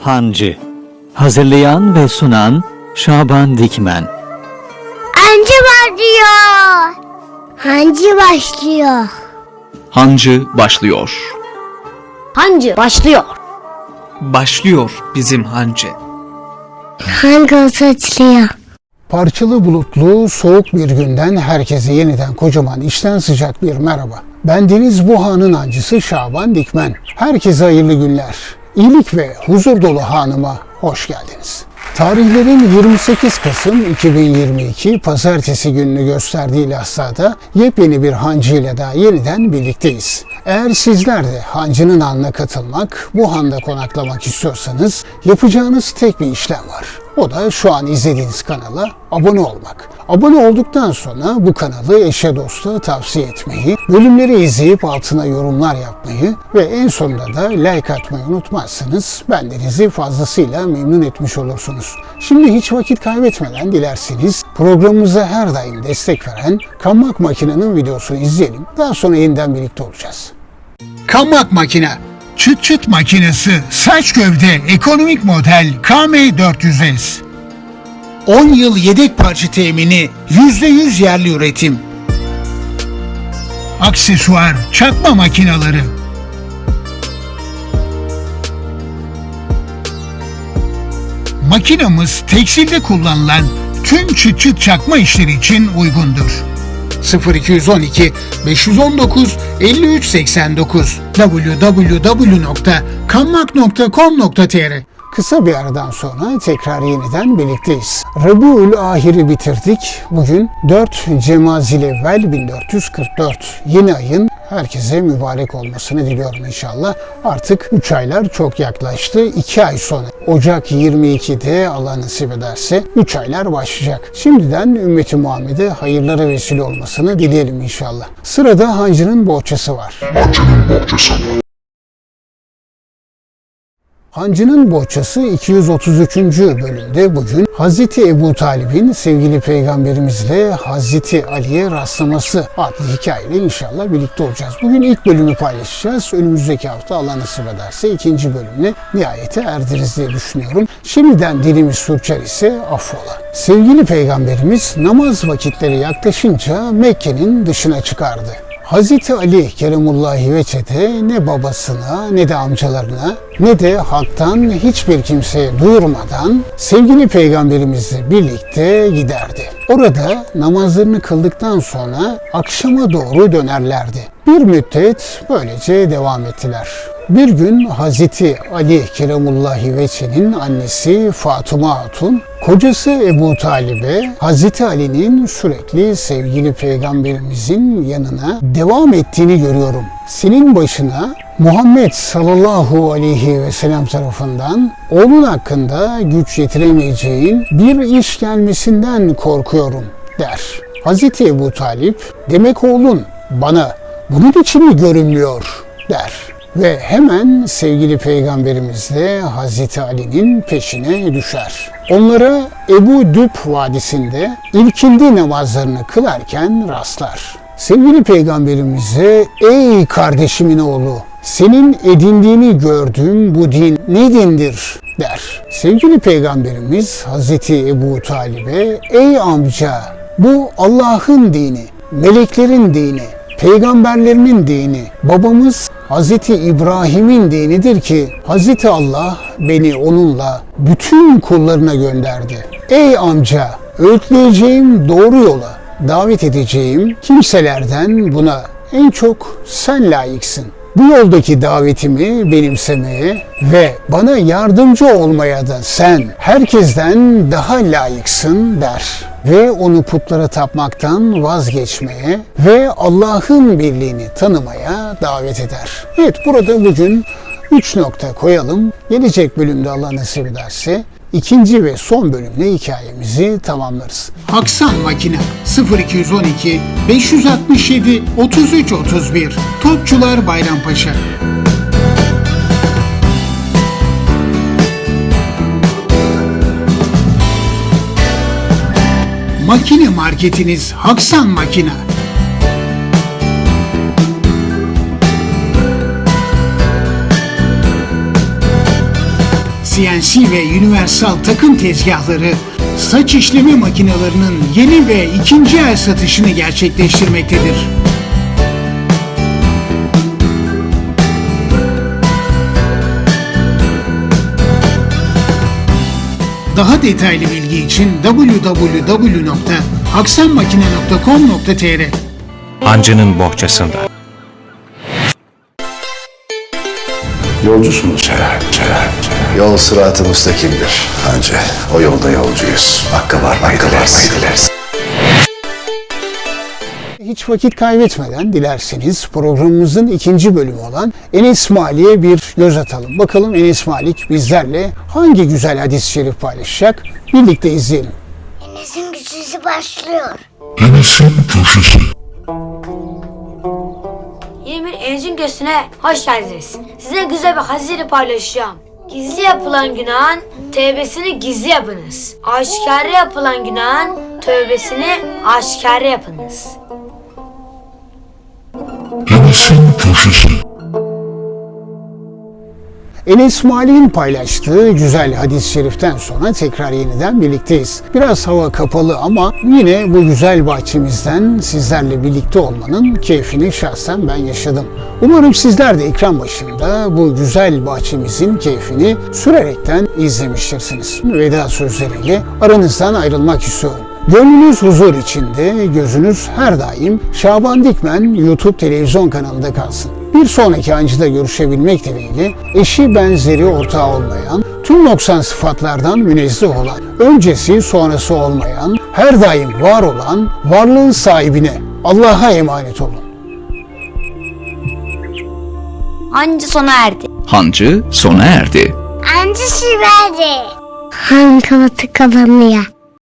Hancı Hazırlayan ve sunan Şaban Dikmen Hancı başlıyor. Hancı başlıyor. Hancı başlıyor. Hancı başlıyor. Başlıyor bizim hancı. Hangi saçlıyor? Parçalı bulutlu soğuk bir günden herkese yeniden kocaman içten sıcak bir merhaba. Ben Deniz Buhan'ın ancısı Şaban Dikmen. Herkese hayırlı günler. İyilik ve huzur dolu hanıma hoş geldiniz. Tarihlerin 28 Kasım 2022 Pazartesi gününü gösterdiği Lahsa'da yepyeni bir hancı ile daha yeniden birlikteyiz. Eğer sizler de hancının anına katılmak, bu handa konaklamak istiyorsanız yapacağınız tek bir işlem var. O da şu an izlediğiniz kanala abone olmak. Abone olduktan sonra bu kanalı eşe dosta tavsiye etmeyi, bölümleri izleyip altına yorumlar yapmayı ve en sonunda da like atmayı unutmazsanız bendenizi fazlasıyla memnun etmiş olursunuz. Şimdi hiç vakit kaybetmeden dilerseniz programımıza her daim destek veren Kammak Makine'nin videosunu izleyelim. Daha sonra yeniden birlikte olacağız. Kammak makine. Çıt çıt makinesi, saç gövde, ekonomik model KM400S. 10 yıl yedek parça temini, %100 yerli üretim. Aksesuar, çakma makinaları. Makinamız tekstilde kullanılan tüm çıt çıt çakma işleri için uygundur. 0212 519 5389 www.kammak.com.tr Kısa bir aradan sonra tekrar yeniden birlikteyiz. Rabiul Ahir'i bitirdik. Bugün 4 Cemazilevvel 1444 yeni ayın herkese mübarek olmasını diliyorum inşallah. Artık 3 aylar çok yaklaştı. 2 ay sonra Ocak 22'de Allah nasip ederse 3 aylar başlayacak. Şimdiden ümmeti Muhammed'e hayırlara vesile olmasını dileyelim inşallah. Sırada hancının bohçası var. Hancının Bohçası 233. bölümde bugün Hazreti Ebu Talib'in sevgili peygamberimizle Hazreti Ali'ye rastlaması adlı hikayeyle inşallah birlikte olacağız. Bugün ilk bölümü paylaşacağız. Önümüzdeki hafta Allah nasip ederse ikinci bölümle nihayete erdiriz diye düşünüyorum. Şimdiden dilimiz sürçer ise affola. Sevgili peygamberimiz namaz vakitleri yaklaşınca Mekke'nin dışına çıkardı. Hazreti Ali Keremullahi Veçede ne babasına ne de amcalarına ne de halktan hiçbir kimseye duyurmadan sevgili peygamberimizle birlikte giderdi. Orada namazlarını kıldıktan sonra akşama doğru dönerlerdi. Bir müddet böylece devam ettiler. Bir gün Hazreti Ali Keremullahi Veçe'nin annesi Fatıma Hatun, kocası Ebu Talib'e Hazreti Ali'nin sürekli sevgili peygamberimizin yanına devam ettiğini görüyorum. Senin başına Muhammed sallallahu aleyhi ve sellem tarafından oğlun hakkında güç yetiremeyeceğin bir iş gelmesinden korkuyorum der. Hazreti Ebu Talip demek oğlun bana bunun için mi görünmüyor der ve hemen sevgili peygamberimizle Hazreti Ali'nin peşine düşer. Onlara Ebu Düp Vadisi'nde ilkindi namazlarını kılarken rastlar. Sevgili peygamberimize ey kardeşimin oğlu senin edindiğini gördüğüm bu din ne dindir der. Sevgili peygamberimiz Hazreti Ebu Talib'e ey amca bu Allah'ın dini, meleklerin dini, peygamberlerinin dini, babamız Hazreti İbrahim'in dinidir ki Hazreti Allah beni onunla bütün kullarına gönderdi. Ey amca öğütleyeceğim doğru yola davet edeceğim kimselerden buna en çok sen layıksın. Bu yoldaki davetimi benimsemeye ve bana yardımcı olmaya da sen herkesten daha layıksın der ve onu putlara tapmaktan vazgeçmeye ve Allah'ın birliğini tanımaya davet eder. Evet burada bugün 3 nokta koyalım. Gelecek bölümde Allah nasip ederse ikinci ve son bölümle hikayemizi tamamlarız. Aksan Makine 0212 567 33 31 Topçular Bayrampaşa Makine marketiniz Haksan Makine. CNC ve Universal takım tezgahları saç işleme makinelerinin yeni ve ikinci el satışını gerçekleştirmektedir. Daha detaylı bilgi için www.haksanmakine.com.tr Hancı'nın bohçasında. Yolcusunuz herhalde. Yol sıratı müstakimdir. Anca o yolda yolcuyuz. Hakkı varmayı dileriz. Hiç vakit kaybetmeden dilerseniz programımızın ikinci bölümü olan Enes Malik'e bir göz atalım. Bakalım Enes Malik bizlerle hangi güzel hadis-i şerif paylaşacak? Birlikte izleyelim. Enes'in güçlüsü başlıyor. Yeni bir Enes'in göğsüne hoş geldiniz. Size güzel bir hazine paylaşacağım. Gizli yapılan günahın tövbesini gizli yapınız. Aşikare yapılan günahın tövbesini aşikare yapınız. Enes Malik'in paylaştığı güzel hadis-i şeriften sonra tekrar yeniden birlikteyiz. Biraz hava kapalı ama yine bu güzel bahçemizden sizlerle birlikte olmanın keyfini şahsen ben yaşadım. Umarım sizler de ekran başında bu güzel bahçemizin keyfini sürerekten izlemiştirsiniz. Veda sözleriyle aranızdan ayrılmak istiyorum. Gönlünüz huzur içinde, gözünüz her daim Şaban Dikmen YouTube televizyon kanalında kalsın. Bir sonraki ancıda görüşebilmek dileğiyle eşi benzeri ortağı olmayan, tüm noksan sıfatlardan münezzeh olan, öncesi sonrası olmayan, her daim var olan, varlığın sahibine Allah'a emanet olun. Hancı sona erdi. Hancı sona erdi. Anca verdi. Han kafası kapanıyor.